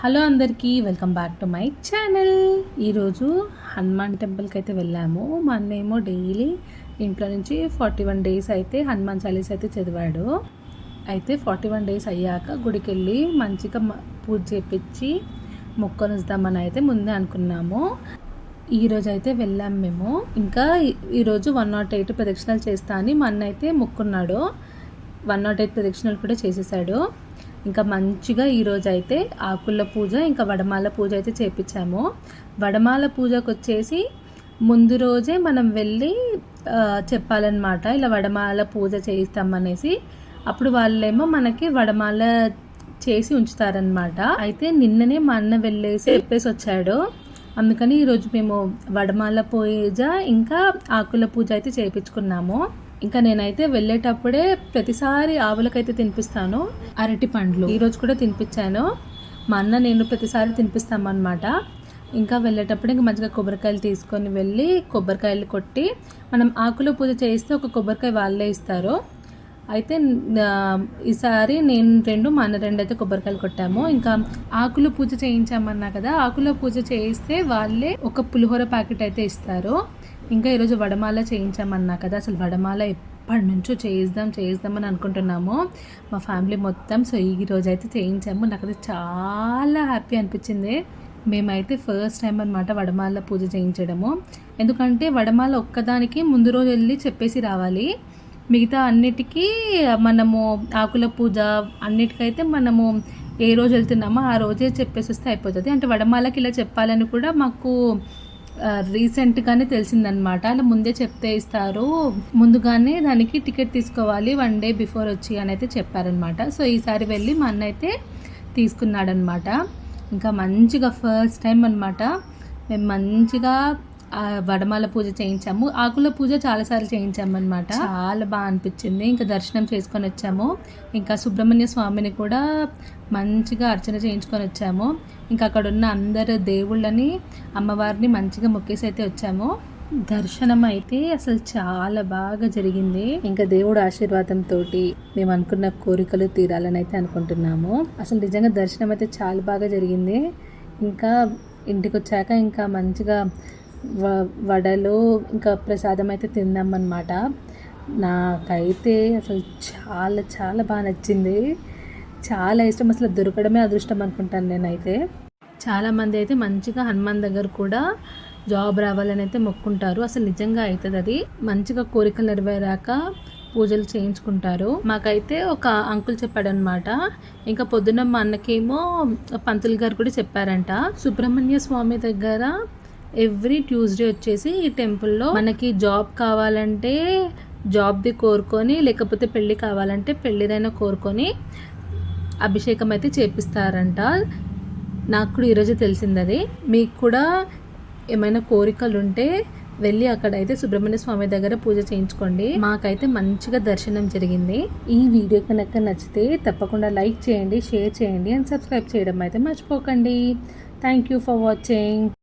Hello అందరికీ welcome back to my channel. ఈరోజు హనుమాన్ టెంపుల్కి అయితే వెళ్ళాము. మా అన్నేమో డైలీ ఇంట్లో నుంచి ఫార్టీ వన్ డేస్ అయితే హనుమాన్ చాలీస్ అయితే చదివాడు. అయితే ఫార్టీ వన్ డేస్ అయ్యాక గుడికి వెళ్ళి మంచిగా పూజ చేపించి మొక్కనుద్దామని అయితే ముందే అనుకున్నాము. ఈరోజు అయితే వెళ్ళాం మేము. ఇంకా ఈరోజు వన్ నాట్ ఎయిట్ ప్రదక్షిణలు చేస్తా అని మా అన్న అయితే మొక్కున్నాడు. వన్ నాట్ ఎయిట్ ప్రదక్షిణలు కూడా చేసేసాడు. ఇంకా మంచిగా ఈరోజు అయితే ఆకుల పూజ ఇంకా వడమాల పూజ అయితే చేపించాము వడమాల పూజకు వచ్చేసి ముందు రోజే మనం వెళ్ళి చెప్పాలన్నమాట. ఇలా వడమాల పూజ చేయిస్తామనేసి. అప్పుడు వాళ్ళేమో మనకి వడమాల చేసి ఉంచుతారనమాట అయితే నిన్ననే మా అన్న వెళ్ళేసి చెప్పేసి వచ్చాడు అందుకని ఈరోజు మేము వడమాల పూజ ఇంకా ఆకుల పూజ అయితే చేయించుకున్నాము ఇంకా నేనైతే వెళ్ళేటప్పుడే ప్రతిసారి ఆవులకైతే తినిపిస్తాను. అరటి పండ్లు. ఈరోజు కూడా తినిపించాను. మా అన్న నేను ప్రతిసారి తినిపిస్తామన్నమాట. ఇంకా వెళ్ళేటప్పుడు ఇంకా మంచిగా కొబ్బరికాయలు తీసుకొని వెళ్ళి కొబ్బరికాయలు కొట్టి మనం ఆకుల పూజ చేయిస్తే ఒక కొబ్బరికాయ వాళ్ళే ఇస్తారు. అయితే ఈసారి నేను రెండు మా అన్న రెండు అయితే కొబ్బరికాయలు కొట్టాము. ఇంకా ఆకుల పూజ చేయించామన్నా కదా ఆకుల పూజ చేయిస్తే వాళ్ళే ఒక పులిహోర ప్యాకెట్ అయితే ఇస్తారు. ఇంకా ఈరోజు వడమాల చేయించామన్నా కదా అసలు వడమాల ఎప్పటి నుంచో చేయిద్దాం చేయిద్దామని అనుకుంటున్నాము. మా ఫ్యామిలీ మొత్తం సో ఈ రోజు అయితే చేయించాము. నాకైతే చాలా హ్యాపీ అనిపించింది. మేమైతే ఫస్ట్ టైం అనమాట వడమాల పూజ చేయించడము. ఎందుకంటే వడమాల ఒక్కదానికి ముందు రోజు వెళ్ళి చెప్పేసి రావాలి. మిగతా అన్నిటికీ మనము ఆకుల పూజ అన్నిటికైతే మనము ఏ రోజు వెళ్తున్నామో ఆ రోజే చెప్పేసి వస్తే అయిపోతుంది. అంటే వడమాలకి ఇలా చెప్పాలని కూడా మాకు రీసెంట్గానే తెలిసిందనమాట. అలా ముందే చెప్తే ఇస్తారు. ముందుగానే దానికి టికెట్ తీసుకోవాలి వన్ డే బిఫోర్ వచ్చి అని అయితే చెప్పారనమాట. సో ఈసారి వెళ్ళి మా అన్న అయితే తీసుకున్నాడనమాట. ఇంకా మంచిగా ఫస్ట్ టైం అనమాట. మేము మంచిగా వడమాల పూజ చేయించాము. ఆకుల పూజ చాలాసార్లు చేయించామన్నమాట. చాలా బాగా అనిపించింది. ఇంకా దర్శనం చేసుకొని వచ్చాము. ఇంకా సుబ్రహ్మణ్య స్వామిని కూడా మంచిగా అర్చన చేయించుకొని వచ్చాము. ఇంకా అక్కడ ఉన్న అందరు దేవుళ్ళని అమ్మవారిని మంచిగా మొక్కేసి అయితే వచ్చాము. దర్శనం అయితే అసలు చాలా బాగా జరిగింది. ఇంకా దేవుడు ఆశీర్వాదం తోటి మేము అనుకున్న కోరికలు తీరాలని అయితే అనుకుంటున్నాము. అసలు నిజంగా దర్శనం అయితే చాలా బాగా జరిగింది. ఇంకా ఇంటికి వచ్చాక ఇంకా మంచిగా వ- వడలు ఇంకా ప్రసాదం అయితే తిందామన్నమాట నాకైతే అసలు చాలా చాలా బాగా నచ్చింది. చాలా ఇష్టం. అసలు దొరకడమే అదృష్టం అనుకుంటాను నేనైతే. చాలామంది అయితే మంచిగా హనుమాన్ దగ్గర కూడా జాబ్ రావాలని అయితే మొక్కుంటారు. అసలు నిజంగా అవుతుంది అది. మంచిగా కోరికలు నెరవేరాక పూజలు చేయించుకుంటారు. మాకైతే ఒక అంకుల్ చెప్పాడనమాట ఇంకా పొద్దున్న మా అన్నకేమో పంతులు గారు కూడా చెప్పారంట. సుబ్రహ్మణ్య స్వామి దగ్గర ఎవ్రీ ట్యూస్డే వచ్చేసి ఈ టెంపుల్లో మనకి జాబ్ కావాలంటే జాబ్ది కోరుకొని లేకపోతే పెళ్ళి కావాలంటే పెళ్ళిదైనా కోరుకొని అభిషేకం అయితే చేపిస్తారంట. నాకు కూడా ఈరోజు తెలిసింది అది మీకు కూడా ఏమైనా కోరికలు ఉంటే వెళ్ళి అక్కడైతే సుబ్రహ్మణ్య స్వామి దగ్గర పూజ చేయించుకోండి. మాకైతే మంచిగా దర్శనం జరిగింది. ఈ వీడియో కనుక నచ్చితే తప్పకుండా లైక్ చేయండి షేర్ చేయండి అండ్ సబ్స్క్రైబ్ చేయడం అయితే మర్చిపోకండి. Thank you for watching